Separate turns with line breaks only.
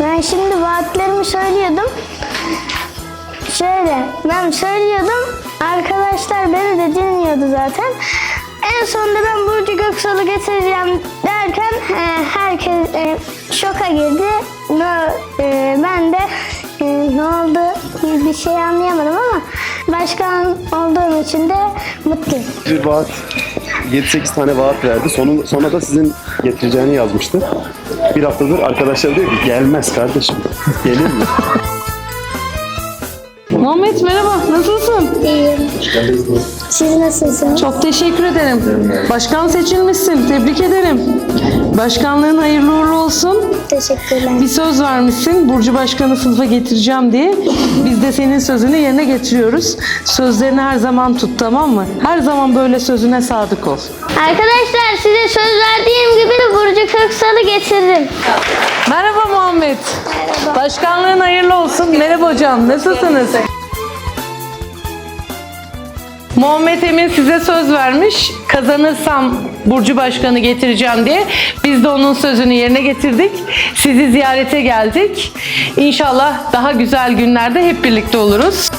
Ben şimdi vaatlerimi söylüyordum. Şöyle ben söylüyordum. Arkadaşlar beni de dinliyordu zaten. En sonunda ben Burcu Göksal'ı getireceğim derken e, herkes e, şoka girdi. Ne- e, ben de ne oldu bir şey anlayamadım ama başkan olduğum için de mutluyum.
Bir vaat 7-8 tane vaat verdi. Sonu, sonra da sizin getireceğini yazmıştı. Bir haftadır arkadaşlar diyor ki gelmez kardeşim. Gelir mi?
Muhammed merhaba, nasılsın?
İyiyim. Siz nasılsınız?
Çok teşekkür ederim. Başkan seçilmişsin, tebrik ederim. Başkanlığın hayırlı uğurlu olsun.
Teşekkürler.
Bir söz vermişsin, Burcu Başkanı sınıfa getireceğim diye. Biz de senin sözünü yerine getiriyoruz. Sözlerini her zaman tut, tamam mı? Her zaman böyle sözüne sadık ol.
Arkadaşlar size söz verdiğim gibi de Burcu Köksal'ı getirdim.
Merhaba Muhammed. Başkanlığın hayırlı olsun. Merhaba hocam, nasılsınız? Muhammed Emin size söz vermiş. Kazanırsam Burcu Başkanı getireceğim diye. Biz de onun sözünü yerine getirdik. Sizi ziyarete geldik. İnşallah daha güzel günlerde hep birlikte oluruz.